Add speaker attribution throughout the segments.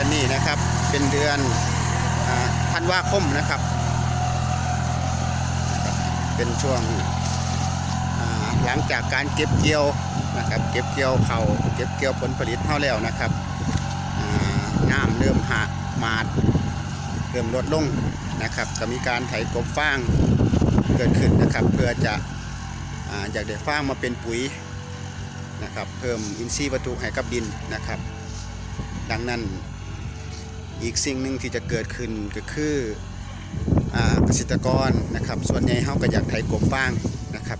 Speaker 1: อนนี้นะครับ เป็นเดือนอ่าธันวาคมนะครับ เป็นช่วงหลังจากการเก็บเกี่ยวนะครับ เก็บเกี่ยวเขาเก็บเกี่ยวผลผลิตเท่าแล้วนะครับอ่าน้ำเริ่มหามาดเริ่มลดลงนะครับ ก็มีการไถกบฟางเกิดขึ้นนะครับ เพื่อจะอ่าอยากได้ฟางมาเป็นปุ๋ยนะครับ เพิ่มอินทรีย์วัตถุให้กับดินนะครับ ดังนั้น อีกสิ่งหนึ่งที่จะเกิดขึ้นก็คือเกษตรกรนะครับ ส่วนใหญ่เขาก็อยากไถกบฟางนะครับ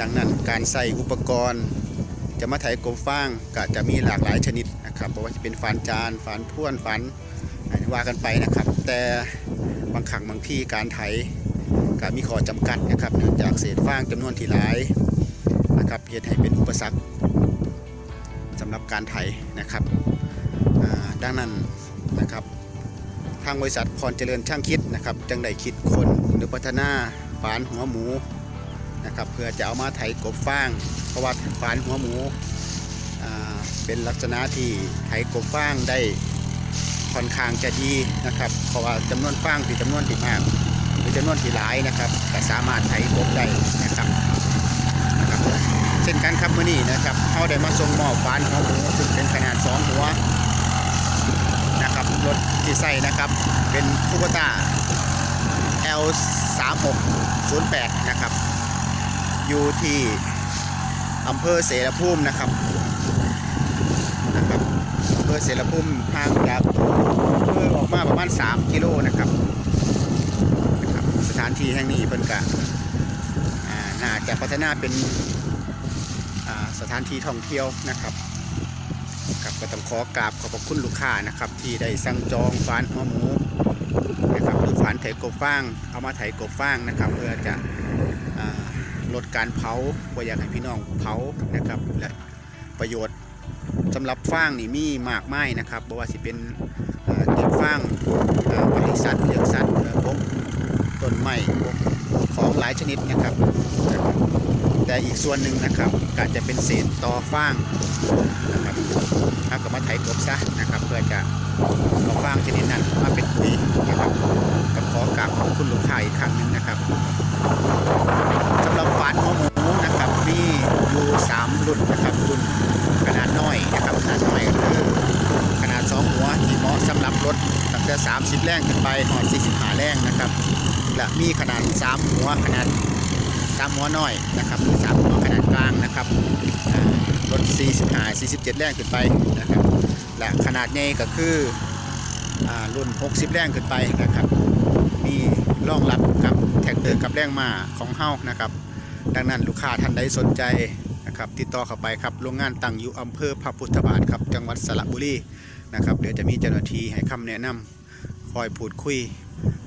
Speaker 1: ดังนั้นการใส่อุปกรณ์ จะมาไถกบฟางก็จะมีหลากหลายชนิดนะครับเพราะว่าจะเป็นฟานจานฟานพ่วนฟานอะไรว่ากันไปนะครับ แต่บางครั้งบางที่การไถก็มีข้อจำกัดนะครับเนื่องจากเศษฟางจำนวนที่หลายนะครับเหตุให้เป็นอุปสรรคสำหรับการไถนะครับดังนั้น นะครับ ทางบริษัทพรเจริญช่างคิดนะครับจึงได้คิดคนหรือพัฒนาฝานหัวหมูนะครับเพื่อจะเอามาไถกบฟาง เพราะว่าฝานหัวหมูเป็นลักษณะที่ไถกบฟางได้ค่อนข้างจะดีนะครับ เพราะว่าจำนวนฟางที่จำนวนที่มากหรือจำนวนที่หลายนะครับก็สามารถไถกบได้นะครับนะครับ เช่นกันครับมื่อนี้นะครับเขาได้มาส่งหม้อบฝานหัวหมูซึ่งเป็นขนาดสองหัว รถที่ใส่นะครับ เป็นคูปต้า L 3 6 0 8นะครับ อยู่ที่อำเภอเสรภูมินะครับนะครับอำเภอเสรภูมิห่างจากอำเภอออกมาประมาณ 3 กิโลนะครับนะครับ สถานที่แห่งนี้เพิ่นกะน่าจะพัฒนาเป็นสถานที่ท่องเที่ยวนะครับ ครับก็ต้องขอกราบขอบพระคุณลูกค้านะครับที่ได้สั่งจองฟานหัวหมูนะครับหรือฟานไถกบฟางเอามาไถกบฟางนะครับ เพื่อจะอลดการเผาบ่อยากให้พี่น้องเผานะครับและประโยชน์สำหรับฟางนี่มีมากมายนะครับบ่ว่าสิเป็นเก็บฟางบริษัทเลี้ยงสัตว์เอ่อพวกต้นไม้พวกของหลายชนิดนะครับ แต่อีกส่วนหนึ่งนะครับก็จะเป็นเศษตอฟางนะครับเอาก็มาไถกบซะนะครับ เพื่อจะเอาฟางชนิดนั้นมาเป็นปุ๋ยนะครับก็ขอกราบขอบคุณลูกค้าอีกครั้งหนึ่งนะครับสำหรับฝานหัวหมูนะครับมีอยู่3รุ่นนะครับรุ่นขนาดน้อยนะครับขนาดน้อยก็คือขนาด2หัวที่เหมาะสำหรับรถตั้งแต่ 30 แรงขึ้นไปหอด45 แรงนะครับและมีขนาด 3 หัวขนาด 3หัวน้อยนะครับสามหัวขนาดกลางนะครับอ่ารถ45 47 แรงขึ้นไปนะครับและขนาดใหญ่ก็คืออรุ่น 60 แรงขึ้นไปนะครับมีรองรับกับแท็กเตอร์กับแรงมาของเฮานะครับ ดังนั้นลูกค้าท่านใดสนใจนะครับติดต่อเข้าไปครับโรงงานตั้งอยู่อำเภอพระพุทธบาทครับจังหวัดสระบุรีนะครับเดี๋ยวจะมีเจ้าหน้าที่ให้คำแนะนำคอยพูดคุย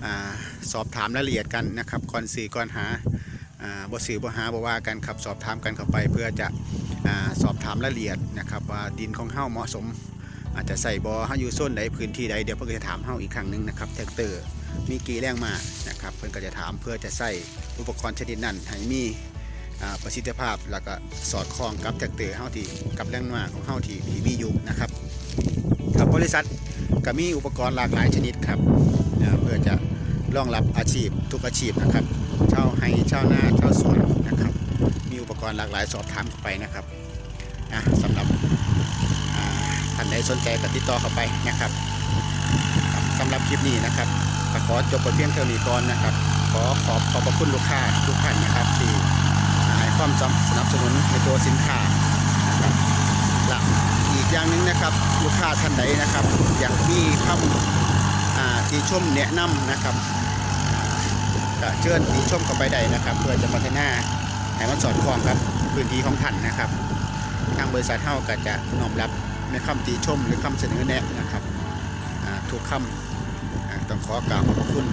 Speaker 1: อสอบถามรายละเอียดกันนะครับก่อนสื่อก่อนหา บ่สื่อบ่หาบ่ว่ากันครับสอบถามกันเข้าไป เพื่อจะอสอบถามรายละเอียดนะครับว่าดินของเฮาเหมาะสม อาจจะใส่บ่อเฮาอยู่โซนใดพื้นที่ใดเดี๋ยวเพิ่นจะถามเฮาอีกครั้งหนึงนะครับแท็กเตอร์มีกี่แรงมานะครับเพิ่นก็จะถามเพื่อจะใส่อุปกรณ์ชนิดนั้นให้มีประสิทธิภาพแล้วก็สอดคล้องกับแท็กเตอร์เฮาที่กับแรงมาของเฮาที่ที่มีอยู่นะครับกับบริษัทก็มีอุปกรณ์หลากหลายชนิดครับเพื่อจะ รองรับอาชีพทุกอาชีพนะครับเช่าให้เช่าหน้าเช่าสวนนะครับ มีอุปกรณ์หลากหลายสอบถามเข้าไปนะครับอะสำหรับท่านใดสนใจก็ติดต่อเข้าไปนะครับสำหรับคลิปนี้นะครับขอจบไปเพียงเท่านี้ก่อนนะครับ ขอขอบขอบพระคุณลูกค้าทุกท่านนะครับที่ให้ความสนับสนุนในตัวสินค้านะครับและอีกอย่างหนึ่งนะครับ ลูกค้าท่านใดนะครับ อยากมีคำ อ่าที่ชมแนะนำนะครับก็เชิญติชมเข้าไปได้นะครับ เพื่อจะพัฒนาให้มันสอดคล้องกับพื้นที่ของท่านนะครับ ทางบริษัทเฮาก็จะน้อมรับในคำติชมหรือคำเสนอแนะนะครับทุกคำอ่าต้องขอกล่าวขอบคุณ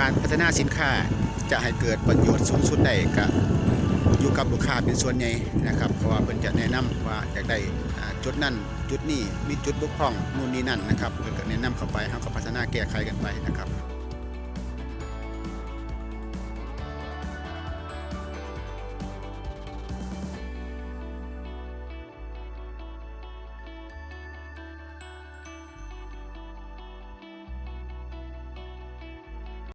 Speaker 1: การพัฒนาสินค้าจะให้เกิดประโยชน์สูงสุดได้ก็อยู่กับลูกค้าเป็นส่วนใหญ่นะครับ เพราะว่าเพิ่นจะแนะนำว่าอยากได้จุดนั้น จุดนี้มีจุดบกพร่องนู่นนี่นั่นนะครับเพิ่นก็แนะนำเข้าไปเขาก็พัฒนาแก้ไขกันไปนะครับ